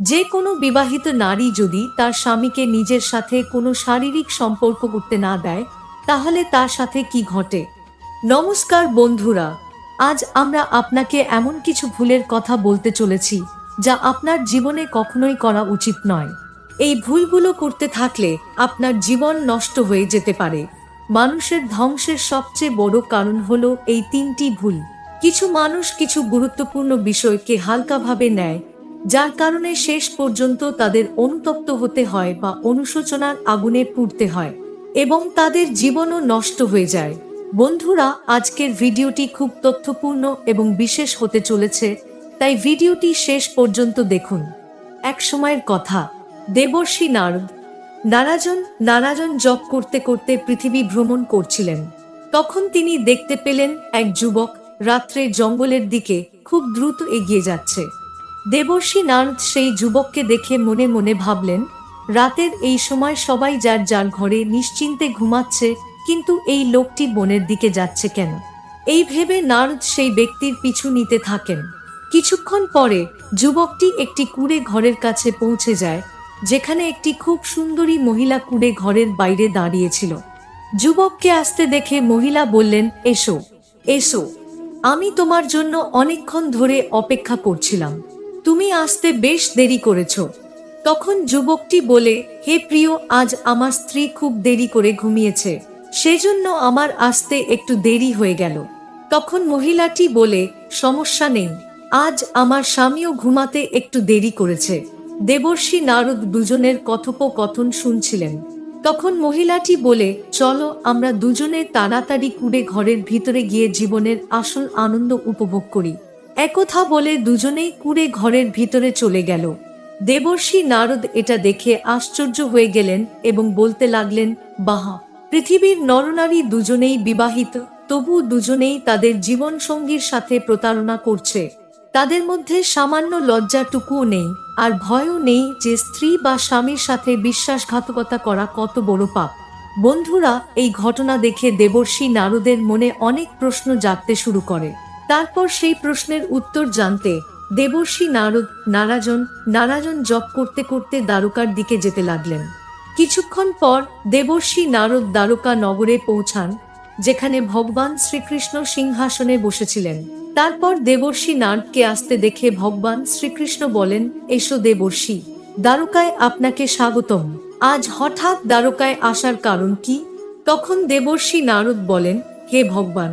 যে কোনো বিবাহিত নারী যদি তার স্বামীকে নিজের সাথে কোনো শারীরিক সম্পর্ক করতে না দেয়, তাহলে তার সাথে কি ঘটে? নমস্কার বন্ধুরা, আজ আমরা আপনাকে এমন কিছু ভুলের কথা বলতে চলেছি যা আপনার জীবনে কখনোই করা উচিত নয়। এই ভুলগুলো করতে থাকলে আপনার জীবন নষ্ট হয়ে যেতে পারে। মানুষের ধ্বংসের সবচেয়ে বড় কারণ হল এই তিনটি ভুল। কিছু মানুষ কিছু গুরুত্বপূর্ণ বিষয়কে হালকাভাবে নেয় যার কারণে শেষ পর্যন্ত তাদের অনুতপ্ত হতে হয় বা অনুশোচনার আগুনে পুড়তে হয় এবং তাদের জীবনও নষ্ট হয়ে যায়। বন্ধুরা, আজকের ভিডিওটি খুব তথ্যপূর্ণ এবং বিশেষ হতে চলেছে, তাই ভিডিওটি শেষ পর্যন্ত দেখুন। এক সময়ের কথা, দেবর্ষী নারদ, নারাজন নারাজন জপ করতে করতে পৃথিবী ভ্রমণ করছিলেন। তখন তিনি দেখতে পেলেন এক যুবক রাত্রে জঙ্গলের দিকে খুব দ্রুত এগিয়ে যাচ্ছে। দেবর্ষী নারদ সেই যুবককে দেখে মনে মনে ভাবলেন, রাতের এই সময় সবাই যার যার ঘরে নিশ্চিন্তে ঘুমাচ্ছে, কিন্তু এই লোকটি বনের দিকে যাচ্ছে কেন? এই ভেবে নারদ সেই ব্যক্তির পিছু নিতে থাকেন। কিছুক্ষণ পরে যুবকটি একটি কুড়ে ঘরের কাছে পৌঁছে যায়, যেখানে একটি খুব সুন্দরী মহিলা কুড়ে ঘরের বাইরে দাঁড়িয়েছিল। যুবককে আসতে দেখে মহিলা বললেন, এসো এসো। আমি তোমার জন্য অনেকক্ষণ ধরে অপেক্ষা করছিলাম। তুমি আসতে বেশ দেরি করেছ। তখন যুবকটি বলে, হে প্রিয়, আজ আমার স্ত্রী খুব দেরি করে ঘুমিয়েছে। সেজন্য আমার আসতে একটু দেরি হয়ে গেল। তখন মহিলাটি বলে, সমস্যা নেই। আজ আমার স্বামীও ঘুমাতে একটু দেরি করেছে। দেবর্ষী নারদ দুজনের কথোপকথন শুনছিলেন। তখন মহিলাটি বলে, চলো, আমরা দুজনে তাড়াতাড়ি কুড়ে ঘরের ভিতরে গিয়ে জীবনের আসল আনন্দ উপভোগ করি। একথা বলে দুজনেই কুড়ে ঘরের ভিতরে চলে গেল। দেবর্ষী নারদ এটা দেখে আশ্চর্য হয়ে গেলেন এবং বলতে লাগলেন, বাহা, পৃথিবীর নরনারী দুজনেই বিবাহিত, তবু দুজনেই তাদের জীবন সঙ্গীর সাথে প্রতারণা করছে। তাদের মধ্যে সামান্য লজ্জাটুকুও নেই, আর ভয়ও নেই যে স্ত্রী বা স্বামীর সাথে বিশ্বাসঘাতকতা করা কত বড় পাপ। বন্ধুরা, এই ঘটনা দেখে দেবর্ষী নারদের মনে অনেক প্রশ্ন জাগতে শুরু করে। তারপর সেই প্রশ্নের উত্তর জানতে দেবর্ষী নারদ নারাজন নারাজন জপ করতে করতে দ্বারকার দিকে যেতে লাগলেন। কিছুক্ষণ পর দেবর্ষী নারদ দ্বারকা নগরে পৌঁছান, যেখানে ভগবান শ্রীকৃষ্ণ সিংহাসনে বসেছিলেন। তারপর দেবর্ষী নারদকে আসতে দেখে ভগবান শ্রীকৃষ্ণ বলেন, এসো দেবর্ষী, দ্বারকায় আপনাকে স্বাগতম। আজ হঠাৎ দ্বারকায় আসার কারণ কি? তখন দেবর্ষী নারদ বলেন, হে ভগবান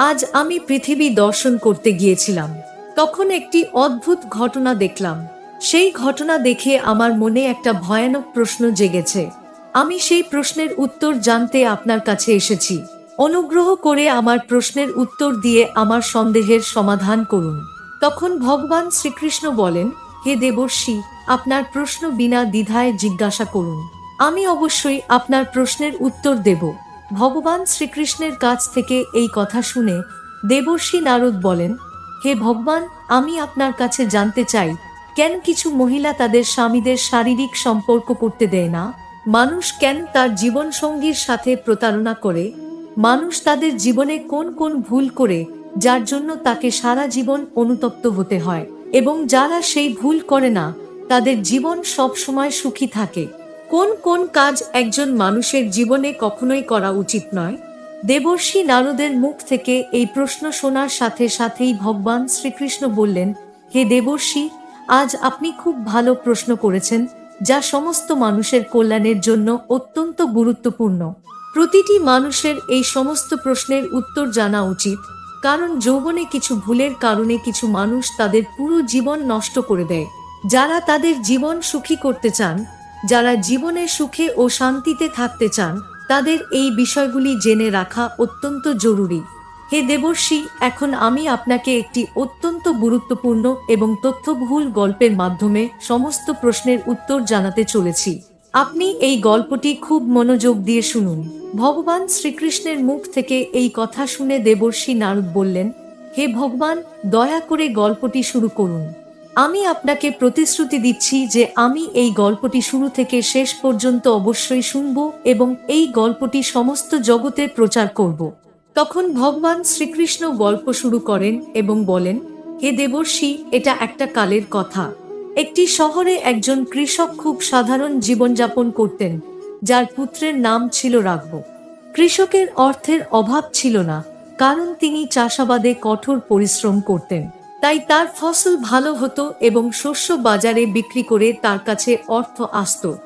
আজ আমি পৃথিবী দর্শন করতে গিয়েছিলাম। তখন একটি অদ্ভুত ঘটনা দেখলাম। সেই ঘটনা দেখে আমার মনে একটা ভয়ানক প্রশ্ন জেগেছে। আমি সেই প্রশ্নের উত্তর জানতে আপনার কাছে এসেছি। অনুগ্রহ করে আমার প্রশ্নের উত্তর দিয়ে আমার সন্দেহের সমাধান করুন। তখন ভগবান শ্রীকৃষ্ণ বলেন, হে দেবর্ষী, আপনার প্রশ্ন বিনা দ্বিধায় জিজ্ঞাসা করুন। আমি অবশ্যই আপনার প্রশ্নের উত্তর দেব। ভগবান শ্রীকৃষ্ণের কাছ থেকে এই কথা শুনে দেবর্ষী নারদ বলেন, হে ভগবান, আমি আপনার কাছে জানতে চাই, কেন কিছু মহিলা তাদের স্বামীদের শারীরিক সম্পর্ক করতে দেয় না? মানুষ কেন তার জীবন সঙ্গীর সাথে প্রতারণা করে? মানুষ তাদের জীবনে কোন কোন ভুল করে, যার জন্য তাকে সারা জীবন অনুতপ্ত হতে হয়? এবং যারা সেই ভুল করে না, তাদের জীবন সব সময় সুখী থাকে। কোন কোন কাজ একজন মানুষের জীবনে কখনোই করা উচিত নয়? দেবর্ষী নারদের মুখ থেকে এই প্রশ্ন শোনার সাথে সাথেই ভগবান শ্রীকৃষ্ণ বললেন, হে দেবর্ষী, আজ আপনি খুব ভালো প্রশ্ন করেছেন, যা সমস্ত মানুষের কল্যাণের জন্য অত্যন্ত গুরুত্বপূর্ণ। প্রতিটি মানুষের এই সমস্ত প্রশ্নের উত্তর জানা উচিত, কারণ যৌবনে কিছু ভুলের কারণে কিছু মানুষ তাদের পুরো জীবন নষ্ট করে দেয়। যারা তাদের জীবন সুখী করতে চান যারা জীবনে সুখে ও শান্তিতে থাকতে চান, তাদের এই বিষয়গুলি জেনে রাখা অত্যন্ত জরুরি। হে দেবর্ষী, এখন আমি আপনাকে একটি অত্যন্ত গুরুত্বপূর্ণ এবং তথ্যবহুল গল্পের মাধ্যমে সমস্ত প্রশ্নের উত্তর জানাতে চলেছি। আপনি এই গল্পটি খুব মনোযোগ দিয়ে শুনুন। ভগবান শ্রীকৃষ্ণের মুখ থেকে এই কথা শুনে দেবর্ষী নারদ বললেন, হে ভগবান, দয়া করে গল্পটি শুরু করুন। আমি আপনাকে প্রতিশ্রুতি দিচ্ছি যে আমি এই গল্পটি শুরু থেকে শেষ পর্যন্ত অবশ্যই শুনব এবং এই গল্পটি সমস্ত জগতে প্রচার করব। তখন ভগবান শ্রীকৃষ্ণ গল্প শুরু করেন এবং বলেন, হে দেবর্ষী, এটা একটা কালের কথা। একটি শহরে একজন কৃষক খুব সাধারণ জীবনযাপন করতেন, যার পুত্রের নাম ছিল রাঘব। কৃষকের অর্থের অভাব ছিল না, কারণ তিনি চাষাবাদে কঠোর পরিশ্রম করতেন। তাই তার ফসল ভালো হতো এবং শস্য বাজারে বিক্রি করে তার কাছে অর্থ আসতো।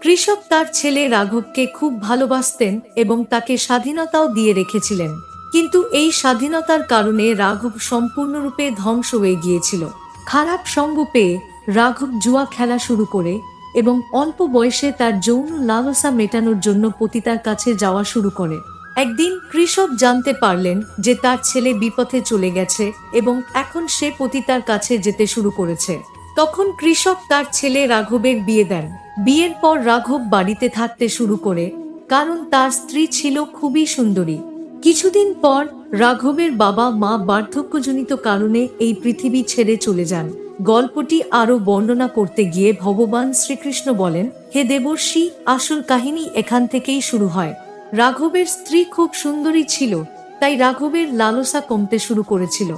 কৃষক তার ছেলে রাঘবকে খুব ভালোবাসতেন এবং তাকে স্বাধীনতাও দিয়ে রেখেছিলেন। কিন্তু এই স্বাধীনতার কারণে রাঘব সম্পূর্ণরূপে ধ্বংস হয়ে গিয়েছিল। খারাপ সঙ্গ পেয়ে রাঘব জুয়া খেলা শুরু করে এবং অল্প বয়সে তার যৌন লালসা মেটানোর জন্য পতিতার কাছে যাওয়া শুরু করে। একদিন কৃষক জানতে পারলেন যে তার ছেলে বিপথে চলে গেছে এবং এখন সে পতিতার কাছে যেতে শুরু করেছে। তখন কৃষক তার ছেলে রাঘবের বিয়ে দেন। বিয়ের পর রাঘব বাড়িতে থাকতে শুরু করে, কারণ তার স্ত্রী ছিল খুবই সুন্দরী। কিছুদিন পর রাঘবের বাবা মা বার্ধক্যজনিত কারণে এই পৃথিবী ছেড়ে চলে যান। গল্পটি আরও বর্ণনা করতে গিয়ে ভগবান শ্রীকৃষ্ণ বলেন, হে দেবর্ষি, আসল কাহিনী এখান থেকেই শুরু হয়। রাঘবের স্ত্রী খুব সুন্দরী ছিল, তাই রাঘবের লালসা কমতে শুরু করেছিল।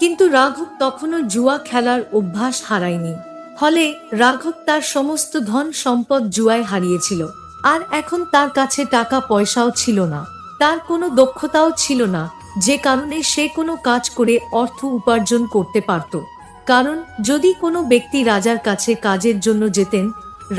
কিন্তু রাঘব তখনও জুয়া খেলার অভ্যাস হারায়নি। ফলে রাঘব তার সমস্ত ধন সম্পদ জুয়ায় হারিয়েছিল, আর এখন তার কাছে টাকা পয়সাও ছিল না। তার কোনো দক্ষতাও ছিল না, যে কারণে সে কোনো কাজ করে অর্থ উপার্জন করতে পারত। কারণ যদি কোনো ব্যক্তি রাজার কাছে কাজের জন্য যেতেন,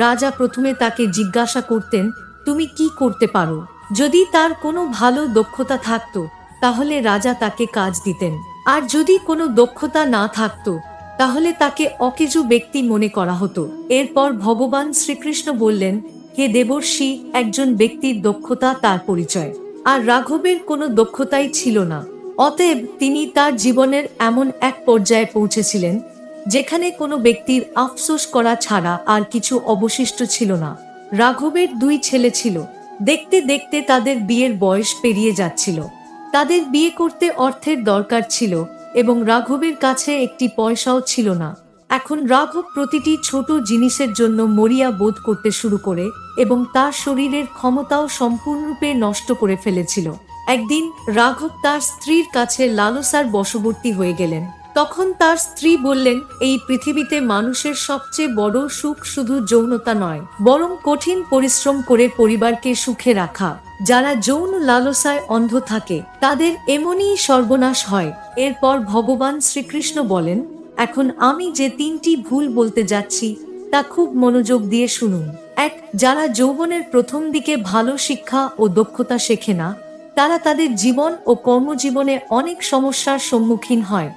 রাজা প্রথমে তাকে জিজ্ঞাসা করতেন, তুমি কি করতে পারো? যদি তার কোনো ভালো দক্ষতা থাকতো, তাহলে রাজা তাকে কাজ দিতেন। আর যদি কোনো দক্ষতা না থাকতো, তাহলে তাকে অকেজু ব্যক্তি মনে করা হতো। এরপর ভগবান শ্রীকৃষ্ণ বললেন, হে দেবর্ষি, একজন ব্যক্তির দক্ষতা তার পরিচয়। আর রাঘবের কোনো দক্ষতাই ছিল না। অতএব তিনি তার জীবনের এমন এক পর্যায়ে পৌঁছেছিলেন, যেখানে কোনো ব্যক্তির আফসোস করা ছাড়া আর কিছু অবশিষ্ট ছিল না। রাঘবের দুই ছেলে ছিল দেখতে দেখতে তাদের বিয়ের বয়স পেরিয়ে যাচ্ছিল। তাদের বিয়ে করতে অর্থের দরকার ছিল এবং রাঘবের কাছে একটি পয়সাও ছিল না। এখন রাঘব প্রতিটি ছোট জিনিসের জন্য মরিয়া বোধ করতে শুরু করে এবং তার শরীরের ক্ষমতাও সম্পূর্ণরূপে নষ্ট করে ফেলেছিল। একদিন রাঘব তার স্ত্রীর কাছে লালসার বশবর্তী হয়ে গেলেন। তখন তার স্ত্রী বললেন, এই পৃথিবীতে মানুষের সবচেয়ে বড় সুখ শুধু যৌনতা নয়, বরং কঠিন পরিশ্রম করে পরিবারকে সুখে রাখা। যারা যৌন লালসায় অন্ধ থাকে, তাদের এমনই সর্বনাশ হয়। এরপর ভগবান শ্রীকৃষ্ণ বলেন, এখন আমি যে তিনটি ভুল বলতে যাচ্ছি, তা খুব মনোযোগ দিয়ে শুনুন। এক, যারা যৌবনের প্রথম দিকে ভালো শিক্ষা ও দক্ষতা শেখে না, তারা তাদের জীবন ও কর্মজীবনে অনেক সমস্যার সম্মুখীন হয়।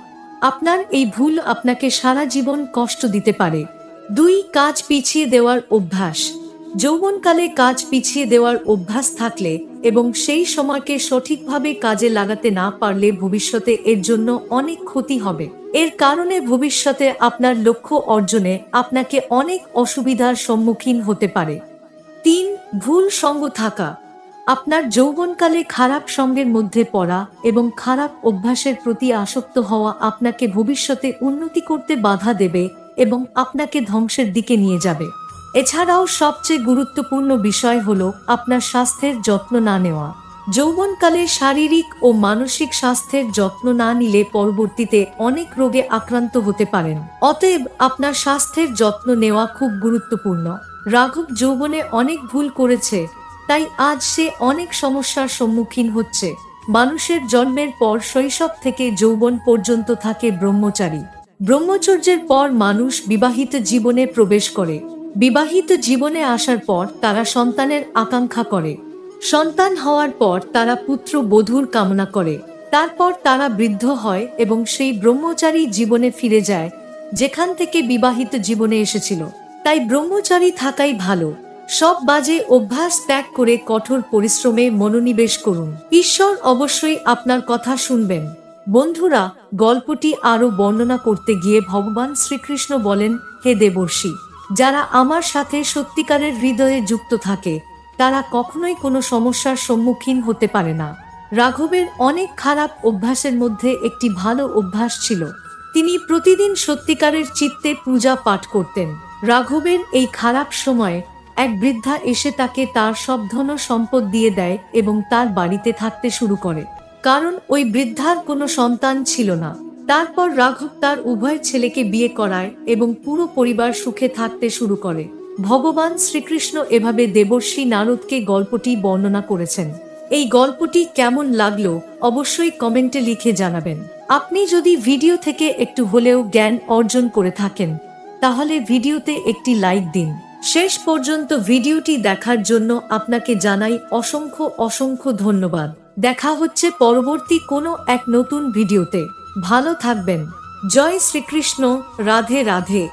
আপনার এই ভুল আপনাকে সারা জীবন কষ্ট দিতে পারে। দুই, কাজ পিছিয়ে দেওয়ার অভ্যাস। যৌবনকালে কাজ পিছিয়ে দেওয়ার অভ্যাস থাকলে এবং সেই সময়কে সঠিকভাবে কাজে লাগাতে না পারলে ভবিষ্যতে এর জন্য অনেক ক্ষতি হবে। এর কারণে ভবিষ্যতে আপনার লক্ষ্য অর্জনে আপনাকে অনেক অসুবিধার সম্মুখীন হতে পারে। তিন, ভুল সঙ্গ থাকা। আপনার যৌবনকালে খারাপ সঙ্গের মধ্যে পড়া এবং খারাপ অভ্যাসের প্রতি আসক্ত হওয়া আপনাকে ভবিষ্যতে উন্নতি করতে বাধা দেবে এবং আপনাকে ধ্বংসের দিকে নিয়ে যাবে। এছাড়াও সবচেয়ে গুরুত্বপূর্ণ বিষয় হল আপনার স্বাস্থ্যের যত্ন না নেওয়া। যৌবনকালে শারীরিক ও মানসিক স্বাস্থ্যের যত্ন না নিলে পরবর্তীতে অনেক রোগে আক্রান্ত হতে পারেন। অতএব আপনার স্বাস্থ্যের যত্ন নেওয়া খুব গুরুত্বপূর্ণ। রাঘব যৌবনে অনেক ভুল করেছে তাই আজ সে অনেক সমস্যার সম্মুখীন হচ্ছে। মানুষের জন্মের পর শৈশব থেকে যৌবন পর্যন্ত থাকে ব্রহ্মচারী। ব্রহ্মচর্যের পর মানুষ বিবাহিত জীবনে প্রবেশ করে। বিবাহিত জীবনে আসার পর তারা সন্তানের আকাঙ্ক্ষা করে। সন্তান হওয়ার পর তারা পুত্র বধূর কামনা করে। তারপর তারা বৃদ্ধ হয় এবং সেই ব্রহ্মচারী জীবনে ফিরে যায়, যেখান থেকে বিবাহিত জীবনে এসেছিল। তাই ব্রহ্মচারী থাকাই ভালো। সব বাজে অভ্যাস ত্যাগ করে কঠোর পরিশ্রমে মনোনিবেশ করুন। ঈশ্বর অবশ্যই আপনার কথা শুনবেন। বন্ধুরা, গল্পটি আরও বর্ণনা করতে গিয়ে ভগবান শ্রীকৃষ্ণ বলেন, হে দেবর্ষি, যারা আমার সাথে সত্যিকারের হৃদয়ে যুক্ত থাকে, তারা কখনোই কোনো সমস্যার সম্মুখীন হতে পারে না। রাঘবের অনেক খারাপ অভ্যাসের মধ্যে একটি ভালো অভ্যাস ছিল। তিনি প্রতিদিন সত্যিকারের চিত্তে পূজা পাঠ করতেন। রাঘবের এই খারাপ সময়ে এক বৃদ্ধা এসে তাকে তার সব ধন সম্পদ দিয়ে দেয় এবং তার বাড়িতে থাকতে শুরু করে। কারণ ওই বৃদ্ধার কোনো সন্তান ছিল না। তারপর রাঘব তার উভয় ছেলেকে বিয়ে করায় এবং পুরো পরিবার সুখে থাকতে শুরু করে। ভগবান শ্রীকৃষ্ণ এভাবে দেবর্ষী নারদকে গল্পটি বর্ণনা করেছেন। এই গল্পটি কেমন লাগল অবশ্যই কমেন্টে লিখে জানাবেন। আপনি যদি ভিডিও থেকে একটু হলেও জ্ঞান অর্জন করে থাকেন, তাহলে ভিডিওতে একটি লাইক দিন। শেষ পর্যন্ত ভিডিওটি দেখার জন্য আপনাকে জানাই অসংখ্য অসংখ্য ধন্যবাদ। দেখা হচ্ছে পরবর্তী কোনো এক নতুন ভিডিওতে। ভালো থাকবেন। জয় শ্রীকৃষ্ণ। রাধে রাধে।